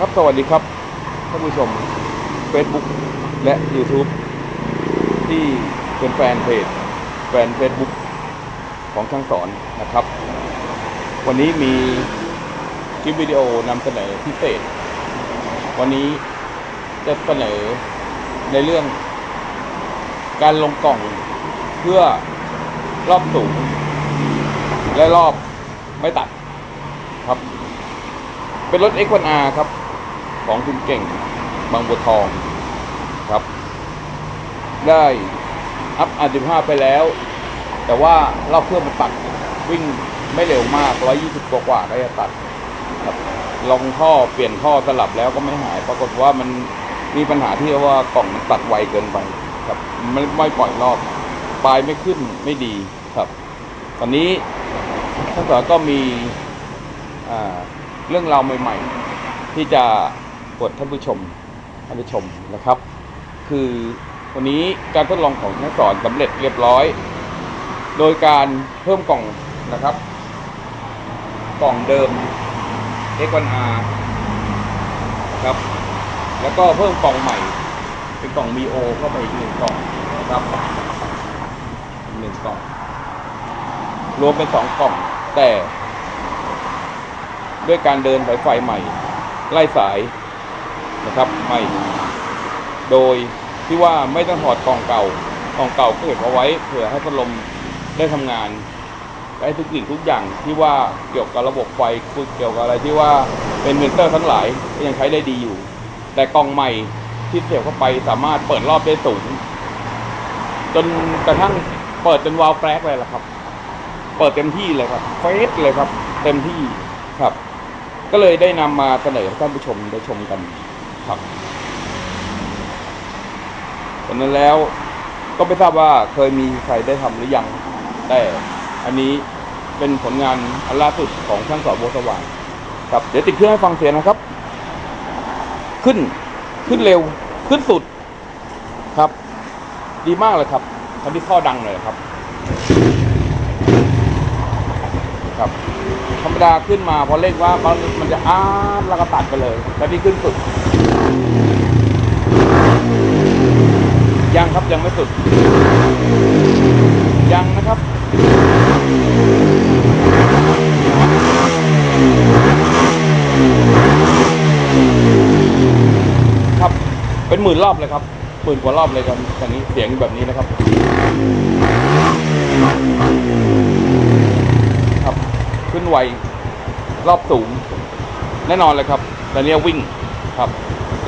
ครับสวัสดีครับท่านผู้ชม Facebook และ YouTube ที่เป็นแฟนเพจแฟน Facebook ของช่างสอนนะครับ วันนี้มีคลิปวิดีโอนำเสนอพิเศษ วันนี้จะเสนอในเรื่อง การลงกล่องเพื่อรอบสูง และรอบไม่ตัดครับ เป็นรถ X1R ครับ ของคุณเก่งบางบัวทองครับ ได้อัพ R15 ไปแล้ว แต่ว่าเรอบเครื่องมันตัดวิ่งไม่เร็วมาก 120 กว่ากว่าก็จะตัดครับลองท่อเปลี่ยนท่อสลับแล้วก็ไม่หาย ปรากฏว่ามันมีปัญหาที่ว่ากล่องมันตัดไวเกินไปครับไม่ไม่ปล่อยรอบปลายไม่ขึ้นไม่ดีครับ ตอนนี้ท่านสอก็มีเรื่องราวใหม่ ๆ ที่จะ กดท่านผู้ชมท่านผู้ชมนะครับ คือวันนี้การทดลองของนักสอนสำเร็จเรียบร้อย โดยการเพิ่มกล่องนะครับ กล่องเดิม X1R ครับ แล้วก็เพิ่มกล่องใหม่ เป็นกล่องมีโอเข้าไปอีกหนึ่งกล่องนะครับหนึ่งกล่อง รวมเป็นสองกล่องแต่ ด้วยการเดินสายไฟใหม่ ไล่สาย นะครับใหม่ โดยที่ว่าไม่ต้องถอดกล่องเก่ากล่องเก่าก็เก็บเอาไว้เผื่อให้พัดลมได้ทำงานและทุกสิ่งทุกอย่างที่ว่าเกี่ยวกับระบบไฟเกี่ยวกับอะไรที่ว่าเป็นเมนเตอร์ทั้งหลายก็ยังใช้ได้ดีอยู่ แต่กล่องใหม่ที่เสียบเข้าไปสามารถเปิดรอบได้สูงจนกระทั่งเปิดเป็นวาล์วแฟลกเลยล่ะครับ เปิดเต็มที่เลยครับเฟสเลยครับ เต็มที่ครับ ก็เลยได้นำมาเสนอให้ท่านผู้ชมได้ชมกัน ครับดังนั้นแล้วก็ไม่ทราบว่าเคยมีใครได้ทำหรือยัง แต่อันนี้เป็นผลงานอันล่าสุดของช่างสอนโบสว่างครับ เดี๋ยวติดเครื่องให้ฟังเสียงนะครับ ขึ้นขึ้นเร็วขึ้นสุดครับ ดีมากเลยครับทำที่ข้อดังเลยครับ ครับ ธรรมดาขึ้นมาพอเร่งว่ามันจะอ้าแล้วก็ตัดไปเลย แต่นี่ขึ้นสุด ยังครับยังไม่สุด ยังนะครับครับเป็นหมื่นรอบเลยครับหมื่นกว่ารอบเลยครับอย่างนี้เสียงแบบนี้นะครับ ว รอบสูง แน่นอนเลยครับแต่เนี้ยวิ่งครับ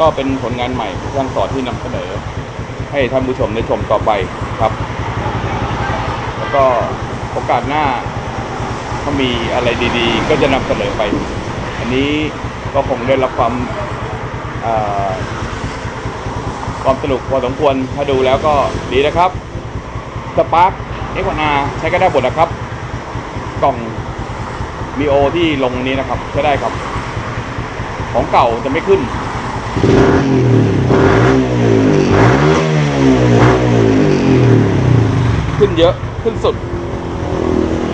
ก็เป็นผลงานใหม่ที่ทานสอนที่นำเสนอ ให้ท่านผู้ชมได้ชมต่อไปครับ แล้วก็โอกาสหน้าถ้ามีอะไรดี ๆ ก็จะนำเสนอไป อันนี้ก็คงได้รับความความสนุกพอสมควรถ้าดูแล้วก็ดีนะครับสปาร์คเอ็กวานาใช้ก็ได้หมดนะครับ กล่อง มีโอที่ลงนี้นะครับใช้ได้ครับ ของเก่าจะไม่ขึ้น ขึ้นเยอะขึ้นสุด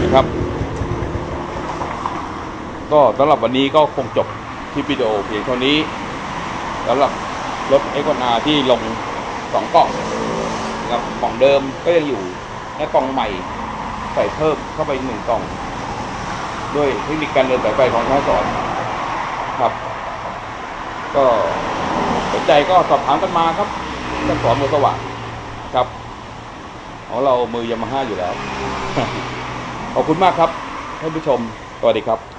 นะครับ ก็สำหรับวันนี้ก็คงจบคลิปวิดีโอเพียงเท่านี้สำหรับรถเอ็กนาที่ลงสองกล่องนะครับกล่องเดิมก็ยังอยู่และกล่องใหม่ใส่เพิ่มเข้าไปอีกหนึ่งกล่อง ด้วยเทคนิคการเดินสายไฟของท่านสอนครับ ก็สนใจก็สอบถามกันมาครับท่านสอนมือสว่างครับของเรามือยามาฮ่าอยู่แล้ว ขอบคุณมากครับท่านผู้ชม สวัสดีครับ